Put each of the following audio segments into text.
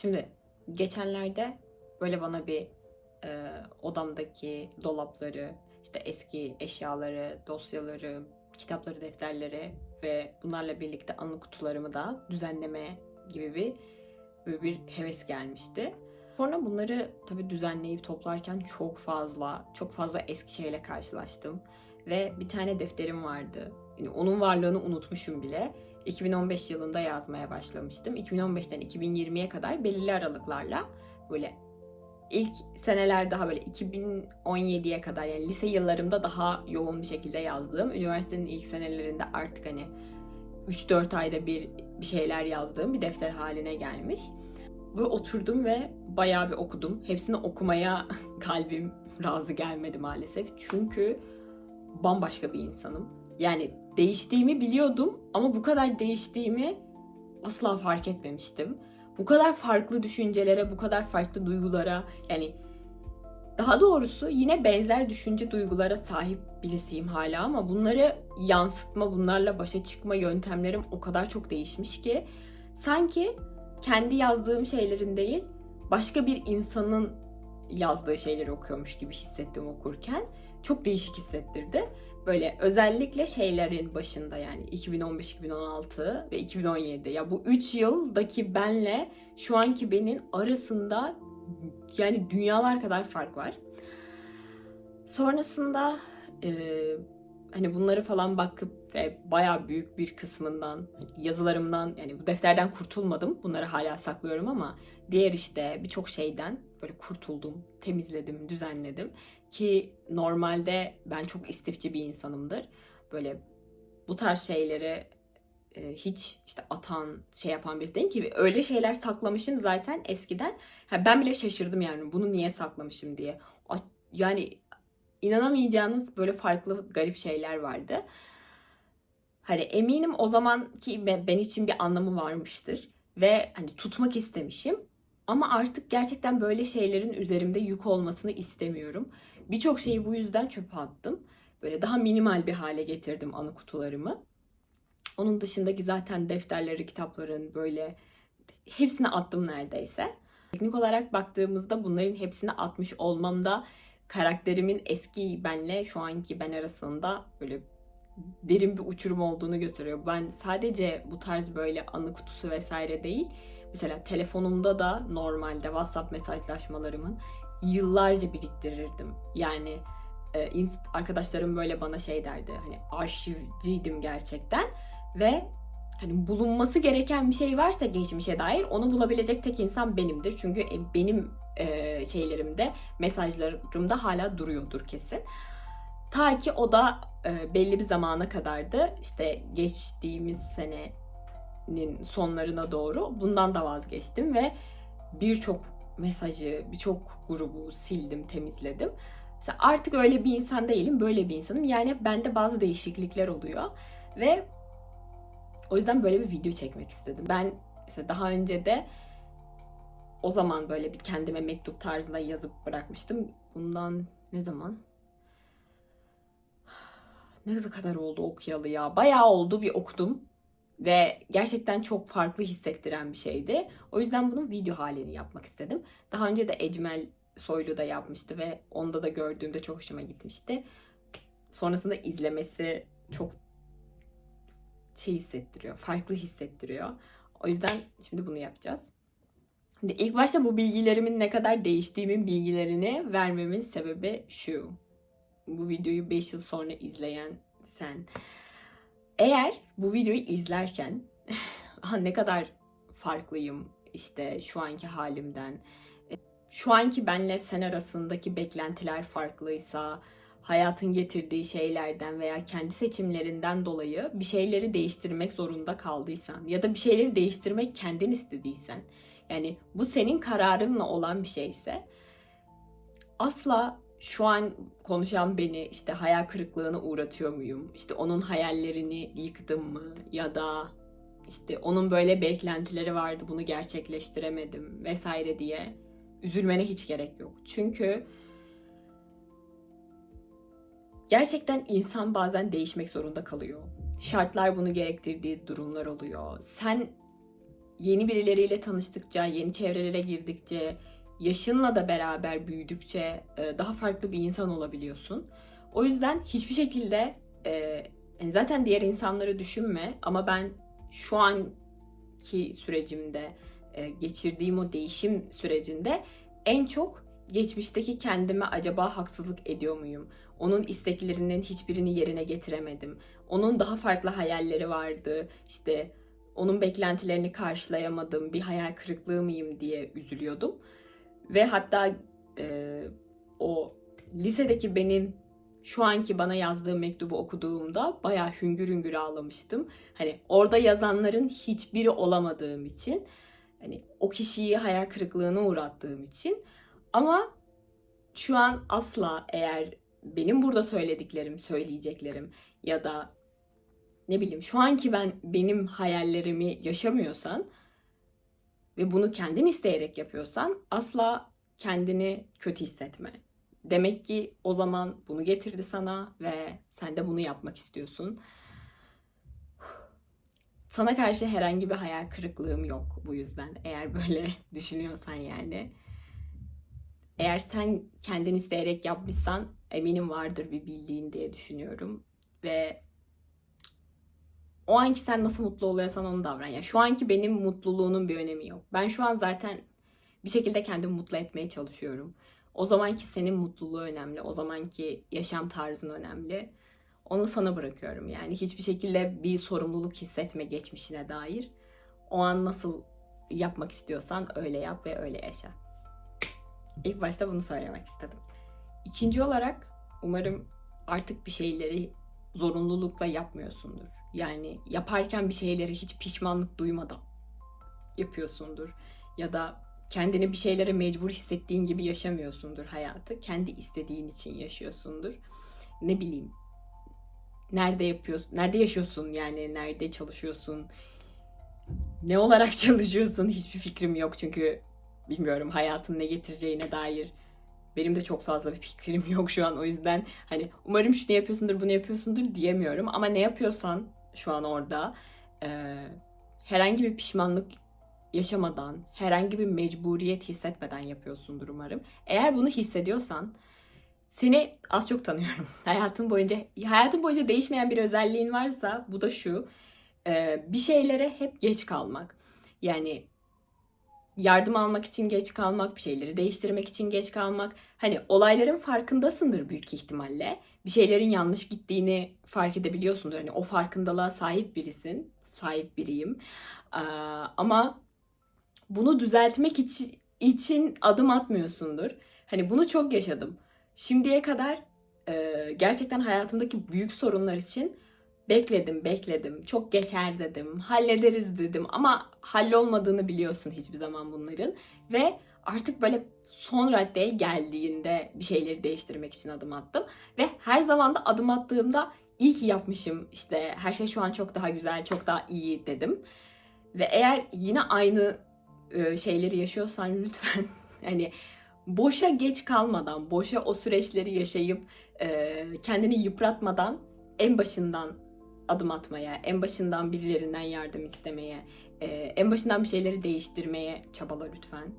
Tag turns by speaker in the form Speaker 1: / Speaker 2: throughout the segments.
Speaker 1: Şimdi geçenlerde böyle bana bir e, odamdaki dolapları, işte eski eşyaları, dosyaları, kitapları, defterleri ve bunlarla birlikte anı kutularımı da düzenleme gibi bir böyle bir heves gelmişti. Sonra bunları tabii düzenleyip toplarken çok fazla, çok fazla eski şeyle karşılaştım. Ve bir tane defterim vardı. Yani onun varlığını unutmuşum bile. 2015 yılında yazmaya başlamıştım. 2015'ten 2020'ye kadar belirli aralıklarla böyle ilk seneler daha böyle 2017'ye kadar yani lise yıllarımda daha yoğun bir şekilde yazdığım, üniversitenin ilk senelerinde artık hani 3-4 ayda bir bir şeyler yazdığım bir defter haline gelmiş. Böyle oturdum ve bayağı bir okudum. Hepsini okumaya kalbim razı gelmedi maalesef. Çünkü bambaşka bir insanım. Yani değiştiğimi biliyordum ama bu kadar değiştiğimi asla fark etmemiştim. Bu kadar farklı düşüncelere, bu kadar farklı duygulara yani daha doğrusu yine benzer düşünce duygulara sahip birisiyim hala ama bunları yansıtma, bunlarla başa çıkma yöntemlerim o kadar çok değişmiş ki sanki kendi yazdığım şeylerin değil, başka bir insanın yazdığı şeyleri okuyormuş gibi hissettim okurken. Çok değişik hissettirdi. Böyle özellikle şeylerin başında yani 2015, 2016 ve 2017. Ya bu 3 yıldaki benle şu anki benim arasında yani dünyalar kadar fark var. Sonrasında e, hani bunları falan bakıp ve bayağı büyük bir kısmından yazılarımdan yani bu defterden kurtulmadım. Bunları hala saklıyorum ama diğer işte birçok şeyden böyle kurtuldum, temizledim, düzenledim ki normalde ben çok istifçi bir insanımdır. Böyle bu tarz şeyleri e, hiç işte atan, şey yapan birisi değil ki öyle şeyler saklamışım zaten eskiden. Ha, ben bile şaşırdım yani bunu niye saklamışım diye. Yani inanamayacağınız böyle farklı garip şeyler vardı. Hani eminim o zamanki ben için bir anlamı varmıştır ve hani tutmak istemişim. Ama artık gerçekten böyle şeylerin üzerimde yük olmasını istemiyorum. Birçok şeyi bu yüzden çöpe attım. Böyle daha minimal bir hale getirdim anı kutularımı. Onun dışındaki zaten defterleri, kitapların böyle hepsini attım neredeyse. Teknik olarak baktığımızda bunların hepsini atmış olmamda karakterimin eski benle şu anki ben arasında böyle derin bir uçurum olduğunu gösteriyor. Ben sadece bu tarz böyle anı kutusu vesaire değil. Mesela telefonumda da normalde WhatsApp mesajlaşmalarımın yıllarca biriktirirdim. Yani e, arkadaşlarım böyle bana şey derdi. Hani arşivciydim gerçekten ve hani bulunması gereken bir şey varsa geçmişe dair onu bulabilecek tek insan benimdir. Çünkü e, benim e, şeylerimde, mesajlarımda hala duruyordur kesin. Ta ki o da e, belli bir zamana kadardı. İşte geçtiğimiz senenin sonlarına doğru bundan da vazgeçtim ve birçok mesajı, birçok grubu sildim, temizledim. Mesela artık öyle bir insan değilim, böyle bir insanım. Yani bende bazı değişiklikler oluyor ve o yüzden böyle bir video çekmek istedim. Ben mesela daha önce de o zaman böyle bir kendime mektup tarzında yazıp bırakmıştım. Bundan ne zaman? Ne kadar oldu okuyalı ya? Bayağı oldu bir okudum. Ve gerçekten çok farklı hissettiren bir şeydi. O yüzden bunun video halini yapmak istedim. Daha önce de Ecmel Soylu da yapmıştı ve onda da gördüğümde çok hoşuma gitmişti. Sonrasında izlemesi çok şey hissettiriyor, farklı hissettiriyor. O yüzden şimdi bunu yapacağız. Şimdi ilk başta bu bilgilerimin ne kadar değiştiğimin bilgilerini vermemin sebebi şu. Bu videoyu 5 yıl sonra izleyen sen. Eğer bu videoyu izlerken ne kadar farklıyım işte şu anki halimden, şu anki benle sen arasındaki beklentiler farklıysa, hayatın getirdiği şeylerden veya kendi seçimlerinden dolayı bir şeyleri değiştirmek zorunda kaldıysan ya da bir şeyleri değiştirmek kendin istediysen yani bu senin kararınla olan bir şeyse asla şu an konuşan beni işte hayal kırıklığına uğratıyor muyum? İşte onun hayallerini yıktım mı? Ya da işte onun böyle beklentileri vardı bunu gerçekleştiremedim vesaire diye üzülmene hiç gerek yok. Çünkü gerçekten insan bazen değişmek zorunda kalıyor. Şartlar bunu gerektirdiği durumlar oluyor. Sen yeni birileriyle tanıştıkça, yeni çevrelere girdikçe, yaşınla da beraber büyüdükçe e, daha farklı bir insan olabiliyorsun. O yüzden hiçbir şekilde e, zaten diğer insanları düşünme ama ben şu anki sürecimde e, geçirdiğim o değişim sürecinde en çok geçmişteki kendime acaba haksızlık ediyor muyum? Onun isteklerinin hiçbirini yerine getiremedim. Onun daha farklı hayalleri vardı. İşte onun beklentilerini karşılayamadım. Bir hayal kırıklığı mıyım diye üzülüyordum. Ve hatta e, o lisedeki benim şu anki bana yazdığı mektubu okuduğumda bayağı hüngür hüngür ağlamıştım. Hani orada yazanların hiçbiri olamadığım için hani o kişiyi hayal kırıklığına uğrattığım için ama şu an asla eğer benim burada söylediklerim, söyleyeceklerim ya da ne bileyim şu anki ben benim hayallerimi yaşamıyorsan ve bunu kendin isteyerek yapıyorsan asla kendini kötü hissetme. Demek ki o zaman bunu getirdi sana ve sen de bunu yapmak istiyorsun. Sana karşı herhangi bir hayal kırıklığım yok bu yüzden. Eğer böyle düşünüyorsan yani. Eğer sen kendin isteyerek yapmışsan eminim vardır bir bildiğin diye düşünüyorum. Ve o anki sen nasıl mutlu oluyorsan onu davran. Yani şu anki benim mutluluğunun bir önemi yok. Ben şu an zaten bir şekilde kendimi mutlu etmeye çalışıyorum. O zamanki senin mutluluğu önemli. O zamanki yaşam tarzın önemli. Onu sana bırakıyorum. Yani hiçbir şekilde bir sorumluluk hissetme geçmişine dair. O an nasıl yapmak istiyorsan öyle yap ve öyle yaşa. İlk başta bunu söylemek istedim. İkinci olarak umarım artık bir şeyleri zorunlulukla yapmıyorsundur. Yani yaparken bir şeyleri hiç pişmanlık duymadan yapıyorsundur. Ya da kendini bir şeylere mecbur hissettiğin gibi yaşamıyorsundur hayatı. Kendi istediğin için yaşıyorsundur. Ne bileyim. Nerede yapıyorsun? Nerede yaşıyorsun? Yani nerede çalışıyorsun? Ne olarak çalışıyorsun? Hiçbir fikrim yok çünkü bilmiyorum hayatın ne getireceğine dair benim de çok fazla bir fikrim yok şu an o yüzden hani umarım şunu yapıyorsundur bunu yapıyorsundur diyemiyorum ama ne yapıyorsan şu an orada e, herhangi bir pişmanlık yaşamadan, herhangi bir mecburiyet hissetmeden yapıyorsundur umarım. Eğer bunu hissediyorsan seni az çok tanıyorum. Hayatın boyunca hayatın boyunca değişmeyen bir özelliğin varsa bu da şu. E, bir şeylere hep geç kalmak. Yani yardım almak için geç kalmak, bir şeyleri değiştirmek için geç kalmak. Hani olayların farkındasındır büyük ihtimalle. Bir şeylerin yanlış gittiğini fark edebiliyorsundur. Hani o farkındalığa sahip birisin. Sahip biriyim. Ama bunu düzeltmek için, için adım atmıyorsundur. Hani bunu çok yaşadım. Şimdiye kadar e, gerçekten hayatımdaki büyük sorunlar için bekledim, bekledim. Çok geçer dedim. Hallederiz dedim ama hallolmadığını biliyorsun hiçbir zaman bunların. Ve artık böyle son raddeye geldiğinde bir şeyleri değiştirmek için adım attım. Ve her zaman da adım attığımda iyi ki yapmışım. İşte her şey şu an çok daha güzel, çok daha iyi dedim. Ve eğer yine aynı e, şeyleri yaşıyorsan lütfen hani boşa geç kalmadan, boşa o süreçleri yaşayıp e, kendini yıpratmadan en başından adım atmaya, en başından birilerinden yardım istemeye, e, en başından bir şeyleri değiştirmeye çabala lütfen.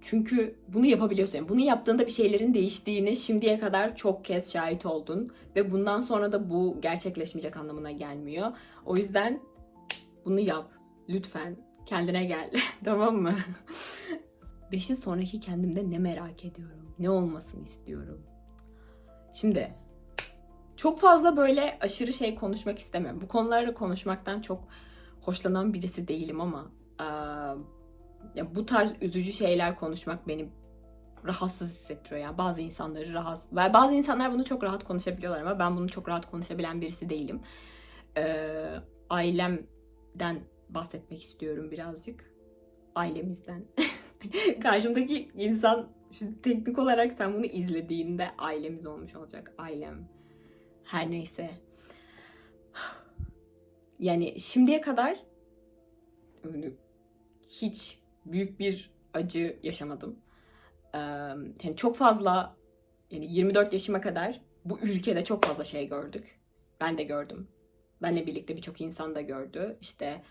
Speaker 1: Çünkü bunu yapabiliyorsun. Yani bunu yaptığında bir şeylerin değiştiğini şimdiye kadar çok kez şahit oldun. Ve bundan sonra da bu gerçekleşmeyecek anlamına gelmiyor. O yüzden bunu yap. Lütfen kendine gel. tamam mı? Beş yıl sonraki kendimde ne merak ediyorum? Ne olmasını istiyorum? Şimdi çok fazla böyle aşırı şey konuşmak istemiyorum. Bu konularda konuşmaktan çok hoşlanan birisi değilim ama e, ya bu tarz üzücü şeyler konuşmak beni rahatsız hissettiriyor. Yani bazı insanları rahatsız... Bazı insanlar bunu çok rahat konuşabiliyorlar ama ben bunu çok rahat konuşabilen birisi değilim. E, ailemden bahsetmek istiyorum birazcık. Ailemizden. Karşımdaki insan şimdi teknik olarak sen bunu izlediğinde ailemiz olmuş olacak. Ailem. Her neyse. Yani şimdiye kadar hiç büyük bir acı yaşamadım. Yani çok fazla yani 24 yaşıma kadar bu ülkede çok fazla şey gördük. Ben de gördüm. Benle birlikte birçok insan da gördü. İşte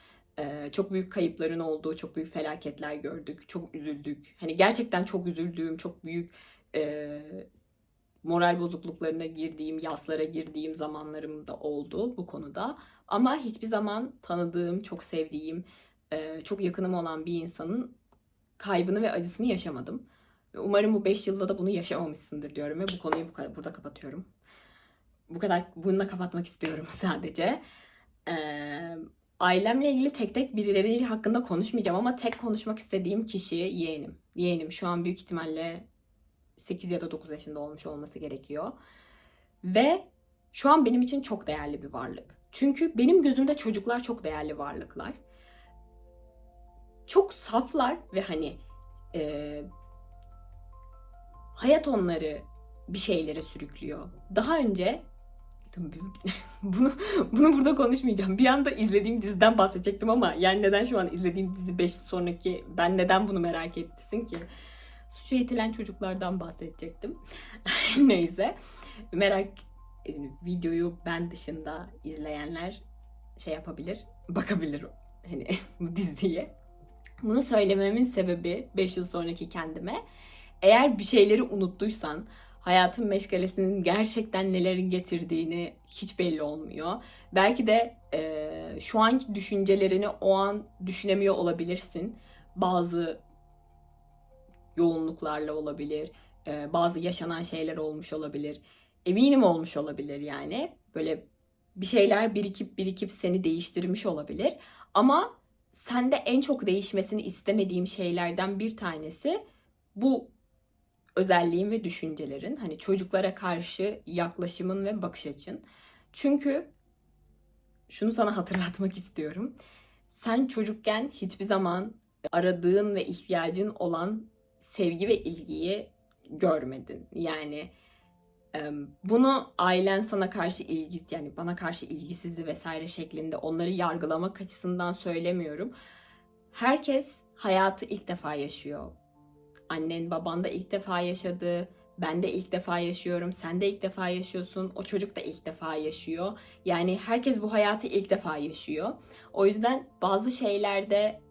Speaker 1: çok büyük kayıpların olduğu, çok büyük felaketler gördük, çok üzüldük. Hani gerçekten çok üzüldüğüm, çok büyük moral bozukluklarına girdiğim, yaslara girdiğim zamanlarım da oldu bu konuda. Ama hiçbir zaman tanıdığım, çok sevdiğim, e, çok yakınım olan bir insanın kaybını ve acısını yaşamadım. Umarım bu 5 yılda da bunu yaşamamışsındır diyorum ve bu konuyu bu kadar burada kapatıyorum. Bu kadar bununla kapatmak istiyorum sadece. Ee, ailemle ilgili tek tek birileri hakkında konuşmayacağım ama tek konuşmak istediğim kişi yeğenim. Yeğenim şu an büyük ihtimalle 8 ya da 9 yaşında olmuş olması gerekiyor. Ve şu an benim için çok değerli bir varlık. Çünkü benim gözümde çocuklar çok değerli varlıklar. Çok saflar ve hani e, hayat onları bir şeylere sürüklüyor. Daha önce bunu bunu burada konuşmayacağım. Bir anda izlediğim diziden bahsedecektim ama yani neden şu an izlediğim dizi 5 sonraki ben neden bunu merak etsin ki? Suça itilen çocuklardan bahsedecektim. Neyse. Merak e, videoyu ben dışında izleyenler şey yapabilir, bakabilir hani bu diziye. Bunu söylememin sebebi 5 yıl sonraki kendime eğer bir şeyleri unuttuysan hayatın meşgalesinin gerçekten nelerin getirdiğini hiç belli olmuyor. Belki de e, şu anki düşüncelerini o an düşünemiyor olabilirsin. Bazı yoğunluklarla olabilir, e, bazı yaşanan şeyler olmuş olabilir. Eminim olmuş olabilir yani. Böyle bir şeyler birikip birikip seni değiştirmiş olabilir. Ama sende en çok değişmesini istemediğim şeylerden bir tanesi bu özelliğin ve düşüncelerin, hani çocuklara karşı yaklaşımın ve bakış açın. Çünkü şunu sana hatırlatmak istiyorum. Sen çocukken hiçbir zaman aradığın ve ihtiyacın olan sevgi ve ilgiyi görmedin. Yani bunu ailen sana karşı ilgi yani bana karşı ilgisizdi vesaire şeklinde onları yargılamak açısından söylemiyorum. Herkes hayatı ilk defa yaşıyor annen baban da ilk defa yaşadı. Ben de ilk defa yaşıyorum. Sen de ilk defa yaşıyorsun. O çocuk da ilk defa yaşıyor. Yani herkes bu hayatı ilk defa yaşıyor. O yüzden bazı şeylerde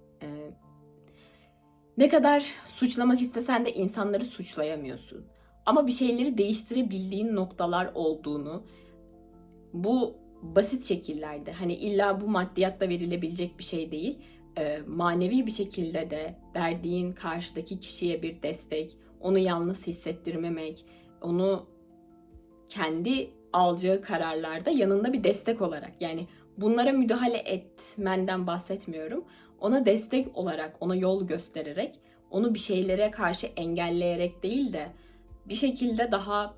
Speaker 1: ne kadar suçlamak istesen de insanları suçlayamıyorsun. Ama bir şeyleri değiştirebildiğin noktalar olduğunu bu basit şekillerde hani illa bu maddiyatla verilebilecek bir şey değil e, manevi bir şekilde de verdiğin karşıdaki kişiye bir destek, onu yalnız hissettirmemek, onu kendi alacağı kararlarda yanında bir destek olarak yani bunlara müdahale etmenden bahsetmiyorum. Ona destek olarak, ona yol göstererek, onu bir şeylere karşı engelleyerek değil de bir şekilde daha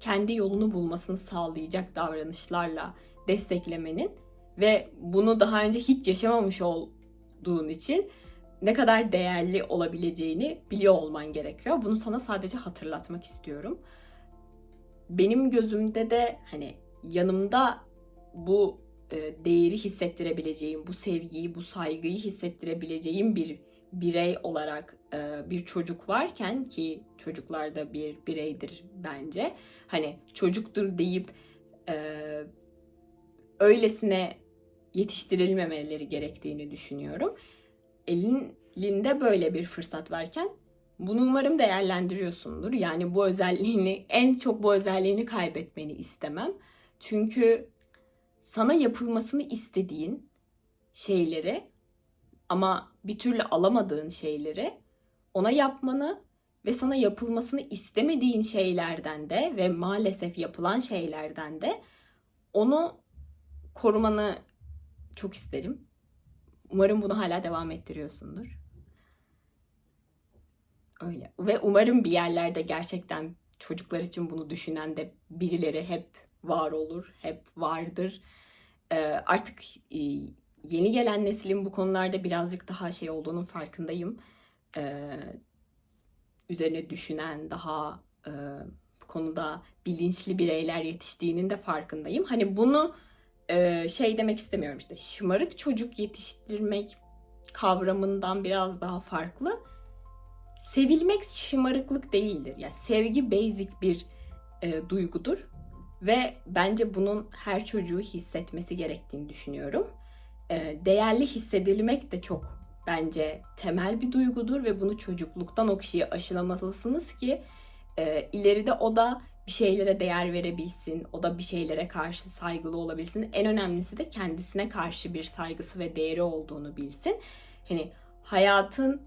Speaker 1: kendi yolunu bulmasını sağlayacak davranışlarla desteklemenin ve bunu daha önce hiç yaşamamış ol, olduğun için ne kadar değerli olabileceğini biliyor olman gerekiyor. Bunu sana sadece hatırlatmak istiyorum. Benim gözümde de hani yanımda bu değeri hissettirebileceğim, bu sevgiyi, bu saygıyı hissettirebileceğim bir birey olarak e, bir çocuk varken ki çocuklar da bir bireydir bence. Hani çocuktur deyip e, öylesine yetiştirilmemeleri gerektiğini düşünüyorum. Elinde böyle bir fırsat varken bunu umarım değerlendiriyorsundur. Yani bu özelliğini, en çok bu özelliğini kaybetmeni istemem. Çünkü sana yapılmasını istediğin şeyleri ama bir türlü alamadığın şeyleri ona yapmanı ve sana yapılmasını istemediğin şeylerden de ve maalesef yapılan şeylerden de onu korumanı çok isterim. Umarım bunu hala devam ettiriyorsundur. Öyle. Ve umarım bir yerlerde gerçekten çocuklar için bunu düşünen de birileri hep var olur, hep vardır. Ee, artık e, yeni gelen neslin bu konularda birazcık daha şey olduğunun farkındayım. Ee, üzerine düşünen, daha e, bu konuda bilinçli bireyler yetiştiğinin de farkındayım. Hani bunu e, şey demek istemiyorum işte şımarık çocuk yetiştirmek kavramından biraz daha farklı. Sevilmek şımarıklık değildir. Ya yani sevgi basic bir e, duygudur ve bence bunun her çocuğu hissetmesi gerektiğini düşünüyorum. e, değerli hissedilmek de çok bence temel bir duygudur ve bunu çocukluktan o kişiye aşılamalısınız ki e, ileride o da bir şeylere değer verebilsin, o da bir şeylere karşı saygılı olabilsin. En önemlisi de kendisine karşı bir saygısı ve değeri olduğunu bilsin. Hani hayatın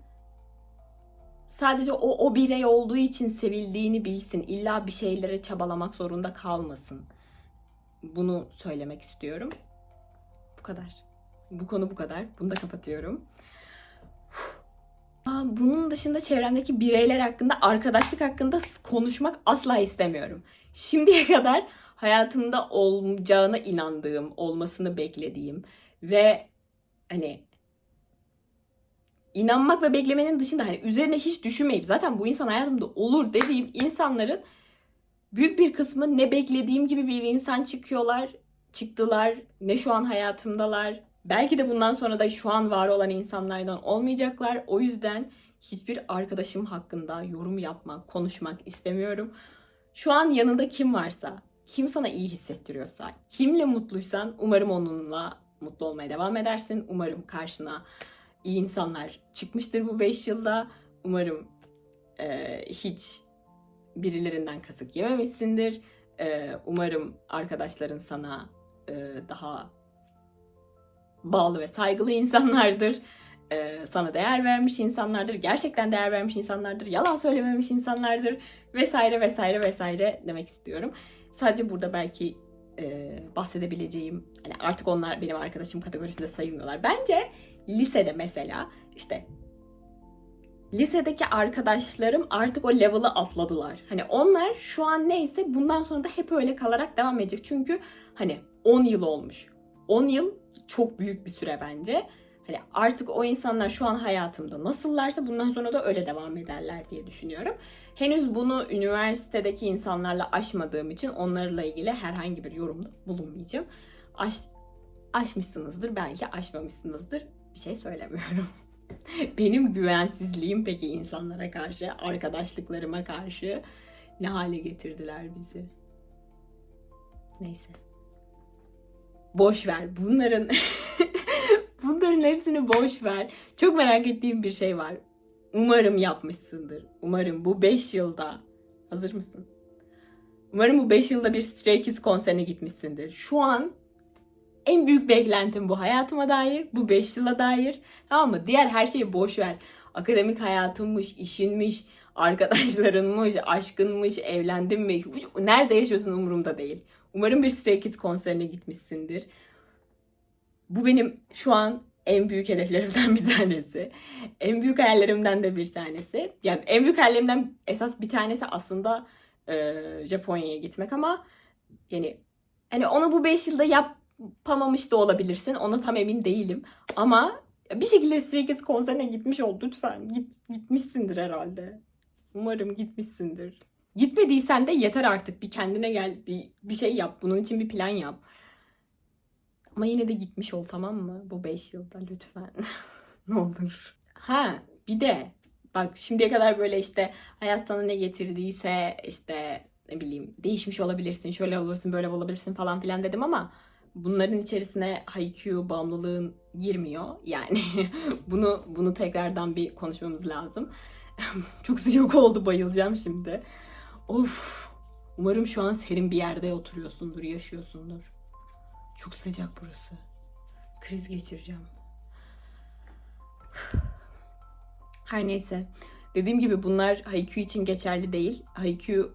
Speaker 1: sadece o, o birey olduğu için sevildiğini bilsin. İlla bir şeylere çabalamak zorunda kalmasın. Bunu söylemek istiyorum. Bu kadar. Bu konu bu kadar. Bunu da kapatıyorum. Bunun dışında çevremdeki bireyler hakkında, arkadaşlık hakkında konuşmak asla istemiyorum. Şimdiye kadar hayatımda olacağına inandığım, olmasını beklediğim ve hani inanmak ve beklemenin dışında hani üzerine hiç düşünmeyip zaten bu insan hayatımda olur dediğim insanların büyük bir kısmı ne beklediğim gibi bir insan çıkıyorlar, çıktılar, ne şu an hayatımdalar. Belki de bundan sonra da şu an var olan insanlardan olmayacaklar. O yüzden hiçbir arkadaşım hakkında yorum yapmak, konuşmak istemiyorum. Şu an yanında kim varsa, kim sana iyi hissettiriyorsa, kimle mutluysan umarım onunla mutlu olmaya devam edersin. Umarım karşına iyi insanlar çıkmıştır bu 5 yılda. Umarım e, hiç birilerinden kazık yememişsindir. E, umarım arkadaşların sana e, daha bağlı ve saygılı insanlardır. E, sana değer vermiş insanlardır. Gerçekten değer vermiş insanlardır. Yalan söylememiş insanlardır. Vesaire vesaire vesaire demek istiyorum. Sadece burada belki e, bahsedebileceğim hani artık onlar benim arkadaşım kategorisinde sayılmıyorlar. Bence lisede mesela işte lisedeki arkadaşlarım artık o level'ı atladılar. Hani onlar şu an neyse bundan sonra da hep öyle kalarak devam edecek. Çünkü hani 10 yıl olmuş. 10 yıl çok büyük bir süre bence. Hani artık o insanlar şu an hayatımda nasıllarsa bundan sonra da öyle devam ederler diye düşünüyorum. Henüz bunu üniversitedeki insanlarla aşmadığım için onlarla ilgili herhangi bir yorumda bulunmayacağım. Aş, aşmışsınızdır belki aşmamışsınızdır bir şey söylemiyorum. Benim güvensizliğim peki insanlara karşı, arkadaşlıklarıma karşı ne hale getirdiler bizi. Neyse. Boş ver. Bunların bunların hepsini boş ver. Çok merak ettiğim bir şey var. Umarım yapmışsındır. Umarım bu 5 yılda hazır mısın? Umarım bu 5 yılda bir Stray Kids konserine gitmişsindir. Şu an en büyük beklentim bu hayatıma dair, bu 5 yıla dair. Tamam mı? Diğer her şeyi boş ver. Akademik hayatınmış, işinmiş, arkadaşlarınmış, aşkınmış, evlendin mi? Nerede yaşıyorsun umurumda değil. Umarım bir Stray Kids konserine gitmişsindir. Bu benim şu an en büyük hedeflerimden bir tanesi. En büyük hayallerimden de bir tanesi. Yani en büyük hayallerimden esas bir tanesi aslında e, Japonya'ya gitmek ama yani hani onu bu 5 yılda yapamamış da olabilirsin. Ona tam emin değilim. Ama bir şekilde Stray Kids konserine gitmiş ol lütfen. Git, gitmişsindir herhalde. Umarım gitmişsindir. Gitmediysen de yeter artık. Bir kendine gel. Bir, bir şey yap. Bunun için bir plan yap. Ama yine de gitmiş ol tamam mı? Bu 5 yılda lütfen. ne olur. Ha bir de bak şimdiye kadar böyle işte hayat sana ne getirdiyse işte ne bileyim değişmiş olabilirsin, şöyle olursun, böyle olabilirsin falan filan dedim ama bunların içerisine Haikyuu bağımlılığın girmiyor. Yani bunu bunu tekrardan bir konuşmamız lazım. Çok sıcak oldu bayılacağım şimdi. Of. Umarım şu an serin bir yerde oturuyorsundur, yaşıyorsundur. Çok sıcak burası. Kriz geçireceğim. Her neyse. Dediğim gibi bunlar Haikyuu için geçerli değil. Haikyuu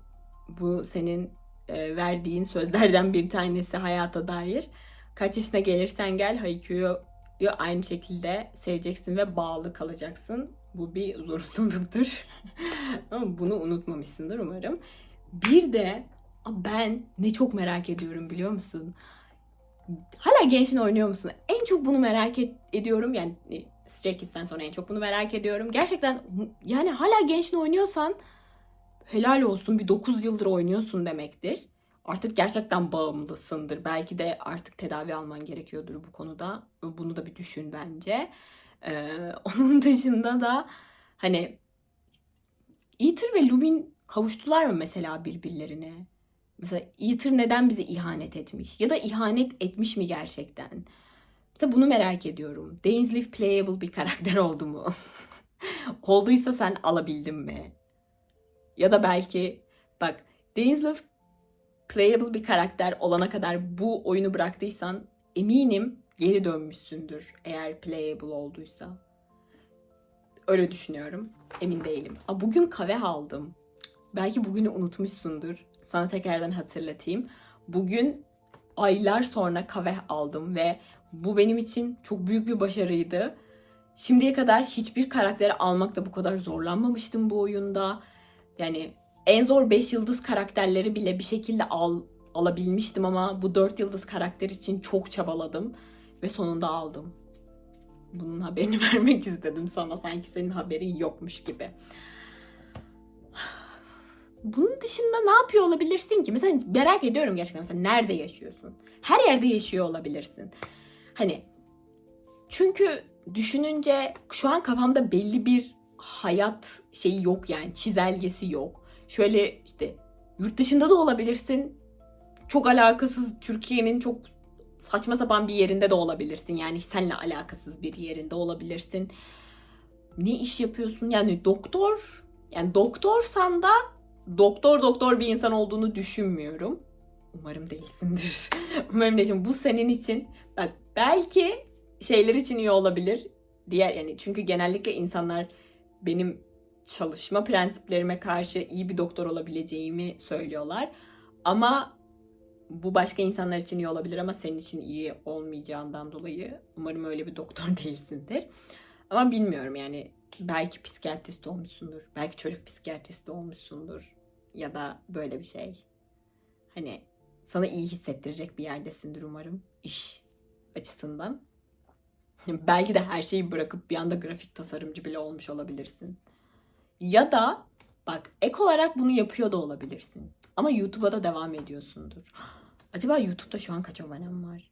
Speaker 1: bu senin verdiğin sözlerden bir tanesi hayata dair. Kaç yaşına gelirsen gel Haikyuu'yu aynı şekilde seveceksin ve bağlı kalacaksın. Bu bir zorunluluktur. Ama bunu unutmamışsındır umarım. Bir de ben ne çok merak ediyorum biliyor musun? Hala Genshin oynuyor musun? En çok bunu merak et- ediyorum. Yani e, Stray Kids'ten sonra en çok bunu merak ediyorum. Gerçekten yani hala Genshin oynuyorsan helal olsun bir 9 yıldır oynuyorsun demektir. Artık gerçekten bağımlısındır. Belki de artık tedavi alman gerekiyordur bu konuda. Bunu da bir düşün bence. Ee, onun dışında da hani Ether ve Lumin kavuştular mı mesela birbirlerine? Mesela Ether neden bize ihanet etmiş? Ya da ihanet etmiş mi gerçekten? İşte bunu merak ediyorum. Dainsleif playable bir karakter oldu mu? Olduysa sen alabildin mi? Ya da belki bak Dainsleif playable bir karakter olana kadar bu oyunu bıraktıysan eminim geri dönmüşsündür eğer playable olduysa. Öyle düşünüyorum. Emin değilim. Aa, bugün kahve aldım. Belki bugünü unutmuşsundur. Sana tekrardan hatırlatayım. Bugün aylar sonra kahve aldım ve bu benim için çok büyük bir başarıydı. Şimdiye kadar hiçbir karakteri almakta bu kadar zorlanmamıştım bu oyunda. Yani en zor 5 yıldız karakterleri bile bir şekilde al, alabilmiştim ama bu 4 yıldız karakter için çok çabaladım ve sonunda aldım. Bunun haberini vermek istedim sana sanki senin haberin yokmuş gibi. Bunun dışında ne yapıyor olabilirsin ki? Mesela merak ediyorum gerçekten mesela nerede yaşıyorsun? Her yerde yaşıyor olabilirsin. Hani çünkü düşününce şu an kafamda belli bir hayat şeyi yok yani çizelgesi yok. Şöyle işte yurt dışında da olabilirsin. Çok alakasız Türkiye'nin çok saçma sapan bir yerinde de olabilirsin. Yani seninle alakasız bir yerinde olabilirsin. Ne iş yapıyorsun? Yani doktor, yani doktorsan da doktor doktor bir insan olduğunu düşünmüyorum. Umarım değilsindir. Umarım değilsin. Bu senin için bak belki şeyler için iyi olabilir. Diğer yani çünkü genellikle insanlar benim çalışma prensiplerime karşı iyi bir doktor olabileceğimi söylüyorlar. Ama bu başka insanlar için iyi olabilir ama senin için iyi olmayacağından dolayı umarım öyle bir doktor değilsindir. Ama bilmiyorum yani belki psikiyatrist olmuşsundur. Belki çocuk psikiyatristi olmuşsundur. Ya da böyle bir şey. Hani sana iyi hissettirecek bir yerdesindir umarım iş açısından. Belki de her şeyi bırakıp bir anda grafik tasarımcı bile olmuş olabilirsin. Ya da bak ek olarak bunu yapıyor da olabilirsin. Ama YouTube'a da devam ediyorsundur. Acaba YouTube'da şu an kaç abonem var?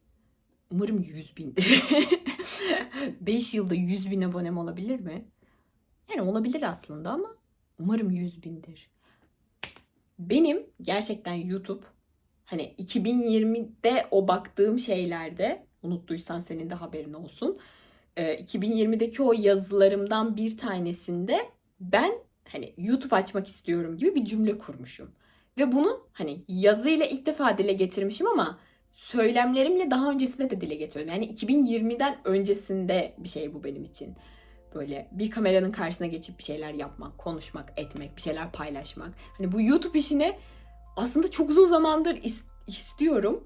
Speaker 1: Umarım 100 bindir. 5 yılda 100 bin abonem olabilir mi? Yani olabilir aslında ama umarım 100 bindir. Benim gerçekten YouTube hani 2020'de o baktığım şeylerde unuttuysan senin de haberin olsun. 2020'deki o yazılarımdan bir tanesinde ben hani YouTube açmak istiyorum gibi bir cümle kurmuşum. Ve bunu hani yazıyla ilk defa dile getirmişim ama söylemlerimle daha öncesinde de dile getiriyorum. Yani 2020'den öncesinde bir şey bu benim için. Böyle bir kameranın karşısına geçip bir şeyler yapmak, konuşmak, etmek, bir şeyler paylaşmak. Hani bu YouTube işini aslında çok uzun zamandır is- istiyorum.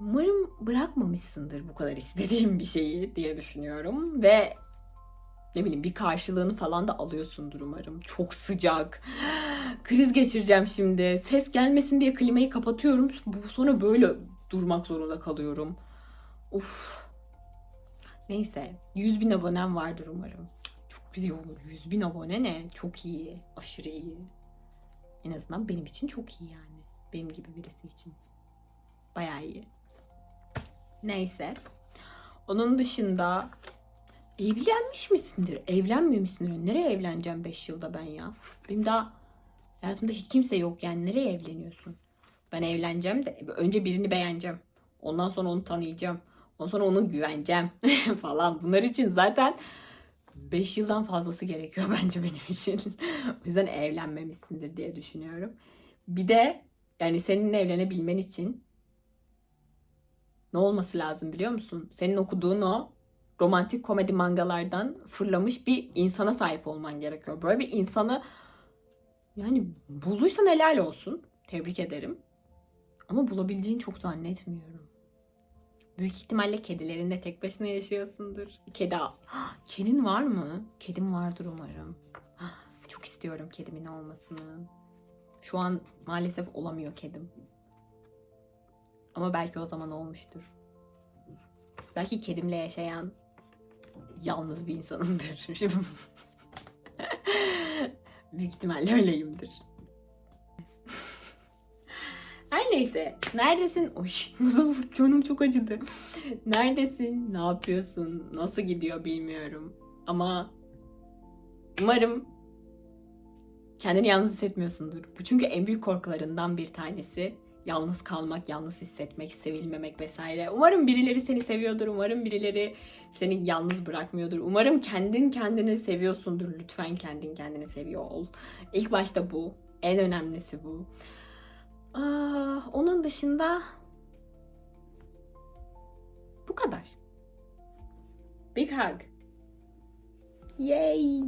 Speaker 1: Umarım bırakmamışsındır bu kadar istediğim bir şeyi diye düşünüyorum. Ve ne bileyim bir karşılığını falan da alıyorsundur umarım. Çok sıcak. Kriz geçireceğim şimdi. Ses gelmesin diye klimayı kapatıyorum. Sonra böyle durmak zorunda kalıyorum. Uf. Neyse. 100 bin abonem vardır umarım. Çok güzel olur. 100 bin abone ne? Çok iyi. Aşırı iyi. En azından benim için çok iyi yani. Benim gibi birisi için. Bayağı iyi. Neyse. Onun dışında Evlenmiş misindir? Evlenmemişsindir. Nereye evleneceğim 5 yılda ben ya? Benim daha hayatımda hiç kimse yok yani. Nereye evleniyorsun? Ben evleneceğim de önce birini beğeneceğim. Ondan sonra onu tanıyacağım. Ondan sonra onu güveneceğim falan. Bunlar için zaten 5 yıldan fazlası gerekiyor bence benim için. o yüzden evlenmemişsindir diye düşünüyorum. Bir de yani seninle evlenebilmen için ne olması lazım biliyor musun? Senin okuduğun o romantik komedi mangalardan fırlamış bir insana sahip olman gerekiyor. Böyle bir insanı yani bulduysan helal olsun. Tebrik ederim. Ama bulabileceğini çok zannetmiyorum. Büyük ihtimalle kedilerinde tek başına yaşıyorsundur. Kedi... Kedin var mı? Kedim vardır umarım. Çok istiyorum kedimin olmasını. Şu an maalesef olamıyor kedim. Ama belki o zaman olmuştur. Belki kedimle yaşayan yalnız bir insanımdır. Büyük ihtimalle öyleyimdir. Her neyse. Neredesin? Oy, canım çok acıdı. Neredesin? Ne yapıyorsun? Nasıl gidiyor bilmiyorum. Ama umarım kendini yalnız hissetmiyorsundur. Bu çünkü en büyük korkularından bir tanesi. Yalnız kalmak, yalnız hissetmek, sevilmemek vesaire. Umarım birileri seni seviyordur. Umarım birileri seni yalnız bırakmıyordur. Umarım kendin kendini seviyorsundur. Lütfen kendin kendini seviyor ol. İlk başta bu. En önemlisi bu. Aa, onun dışında bu kadar. Big hug. Yay!